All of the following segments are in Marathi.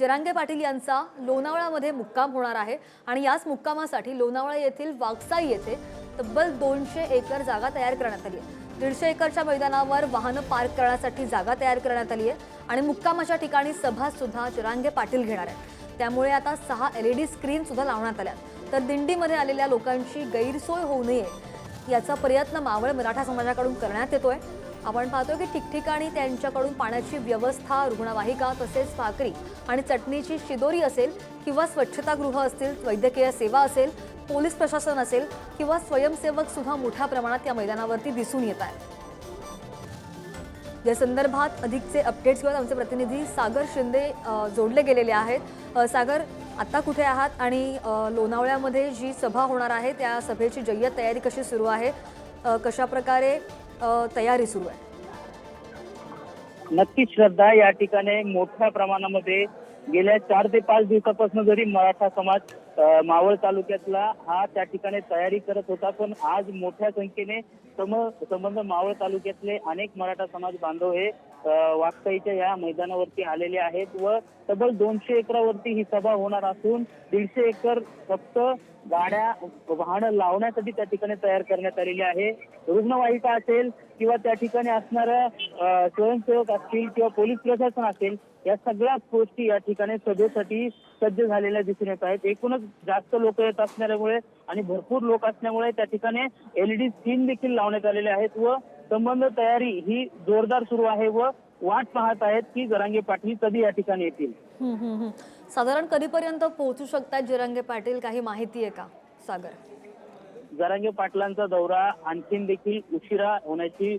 जरांगे पाटील यांचा लोणावळामध्ये मुक्काम होणार आहे आणि याच मुक्कामासाठी लोणावळा येथील वागसाई येथे तब्बल दोनशे एकर जागा तयार करण्यात आली आहे. दीडशे एकरच्या मैदानावर वाहनं पार्क करण्यासाठी जागा तयार करण्यात आली आहे आणि मुक्कामाच्या ठिकाणी सभा सुद्धा जरांगे पाटील घेणार आहेत. त्यामुळे आता सहा एल ई डी स्क्रीन सुद्धा लावण्यात आल्या तर दिंडीमध्ये आलेल्या लोकांची गैरसोय होऊ नये याचा प्रयत्न मावळ मराठा समाजाकडून करण्यात येतोय. आपण पाहतोय की ठिकठिकाणी त्यांच्याकडून पाण्याची व्यवस्था रुग्णवाहिका तसेच भाकरी आणि चटणीची शिदोरी असेल किंवा स्वच्छतागृह असतील वैद्यकीय सेवा असेल पोलीस प्रशासन असेल किंवा स्वयंसेवक सुद्धा मोठ्या प्रमाणात या मैदानावरती दिसून येत आहेत. या संदर्भात अधिकचे अपडेट्स घेऊन आमचे प्रतिनिधी सागर शिंदे जोडले गेलेले आहेत. सागर आता कुठे आहात? आणि लोणावळ्यामध्ये जी सभा होणार आहे त्या सभेची जय्यत तयारी कशी सुरू आहे? कशाप्रकारे कशा प्रकारे तयारी सुरू आहे? नक्कीच श्रद्धा या ठिकाणी मोठ्या प्रमाणामध्ये गेल्या चार ते पाच दिवसापासून जरी मराठा समाज मावळ तालुक्यातला हा त्या ठिकाणी तयारी करत होता पण आज मोठ्या संख्येने सम संबंध मावळ तालुक्यातले अनेक मराठा समाज बांधव हे वाकसाईच्या या मैदानावरती आलेले आहेत व तब्बल दोनशे एकरावरती ही सभा होणार असून दीडशे एकर फक्त गाड्या वाहनं लावण्यासाठी त्या ठिकाणी तयार करण्यात आलेली आहे. रुग्णवाहिका असेल किंवा त्या ठिकाणी असणाऱ्या स्वयंसेवक असतील किंवा पोलीस प्रशासन असेल या सगळ्या गोष्टी या ठिकाणी सभेसाठी सज्ज झालेल्या दिसून येत आहेत. एकूणच जास्त लोक येत असणाऱ्यामुळे आणि भरपूर लोक असल्यामुळे त्या ठिकाणी एलईडी स्क्रीन देखील लावण्यात आलेले आहेत व संबंध तयारी ही जोरदार सुरू आहे व वाट पाहत आहेत की जरांगे पाटील कधी या ठिकाणी येतील. साधारण कधीपर्यंत पोहोचू शकतात जिरंगे पाटील? काही माहिती आहे का? सागर. जरांगे पाटलांचा दौरा आणखीन देखील उशिरा होण्याची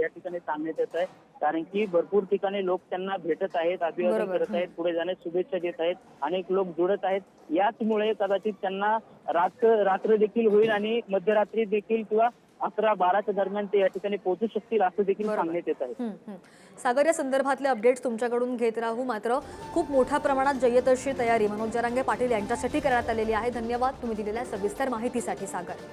या ठिकाणी सांगण्यात येत आहे. कारण की भरपूर ठिकाणी लोक त्यांना भेटत आहेत अभिवादन. करत आहेत पुढे जाण्यास शुभेच्छा देत आहेत. अनेक लोक जुळत आहेत. याचमुळे कदाचित त्यांना रात्र रात्र देखील होईल आणि मध्यरात्री देखील किंवा अकरा बाराच्या दरम्यान ते या ठिकाणी पोहोचू शकतील असं देखील. सांगण्यात येत आहे. सागर या संदर्भातले अपडेट्स तुमच्याकडून घेत राहू मात्र खूप मोठ्या प्रमाणात जय्यत अशी तयारी. मनोज जरांगे पाटील यांच्यासाठी करण्यात आलेली आहे. धन्यवाद. तुम्ही दिलेल्या सविस्तर माहितीसाठी सागर.